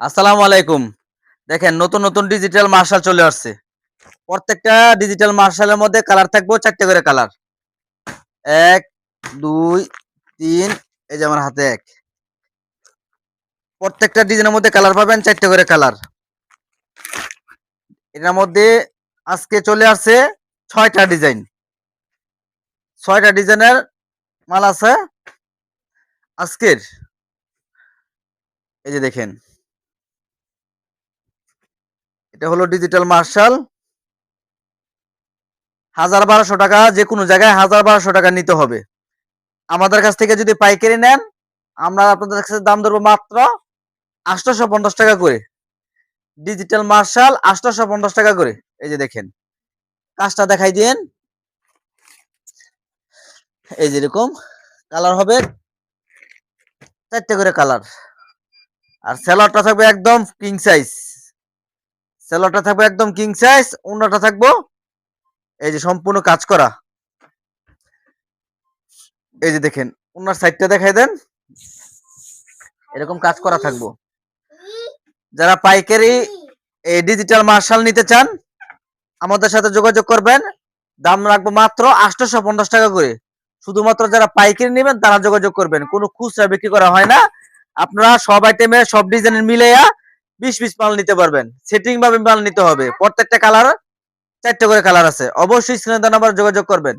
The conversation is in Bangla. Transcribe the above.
আসসালামু আলাইকুম। দেখেন, নতুন নতুন ডিজিটাল মার্শাল চলে আসছে। প্রত্যেকটা ডিজিটাল মার্শালের মধ্যে কালার থাকবে চারটে করে কালার এক, দুই, তিন, এই যে আমার হাতে এক। প্রত্যেকটা ডিজাইনের মধ্যে কালার পাবেন চারটে করে কালার এটার মধ্যে আজকে চলে আসছে ছয়টা ডিজাইন ছয়টা ডিজাইনের মাল আছে আজকের। এই যে দেখেন। এটা হলো ডিজিটাল মার্শাল হাজার বারোশো টাকা, যে কোনো জায়গায় হাজার বারোশো টাকা নিতে হবে। আমাদের কাছ থেকে যদি পাইকারি নেন, আমরা আপনাদের কাছে দাম ধরবো মাত্র আটশোশো পঞ্চাশ টাকা করে। ডিজিটাল মার্শাল আটশোশো পঞ্চাশ টাকা করে। এই যে দেখেন, কাজটা দেখাই দিন। এই যেরকম কালার হবে চারটে করে কালার। আর স্যালাডটা থাকবে একদম কিং সাইজ স্যালাডটা থাকবে একদম কিং সাইজ অন্যটা থাকব এই যে সম্পূর্ণ কাজ করা। এই যে দেখেন ওনার সাইডটা দেখাই দেন। এরকম কাজ করা থাকব। যারা পাইকারি এই ডিজিটাল মার্শাল নিতে চান, আমাদের সাথে যোগাযোগ করবেন। দাম রাখব মাত্র আটশোশো পঞ্চাশ টাকা করে। শুধুমাত্র যারা পাইকারি নেবেন, তারা যোগাযোগ করবেন। কোনো খুচরা বিক্রি করা হয় না। আপনারা সব আইটেমে সব ডিজাইনের মিলেয়া বিশ পিস মাল নিতে পারবেন। সেটিং ভাবে মাল নিতে হবে। প্রত্যেকটা কালার চারটে করে কালার আছে। অবশ্যই স্ক্রিনে নাম্বার যোগাযোগ করবেন।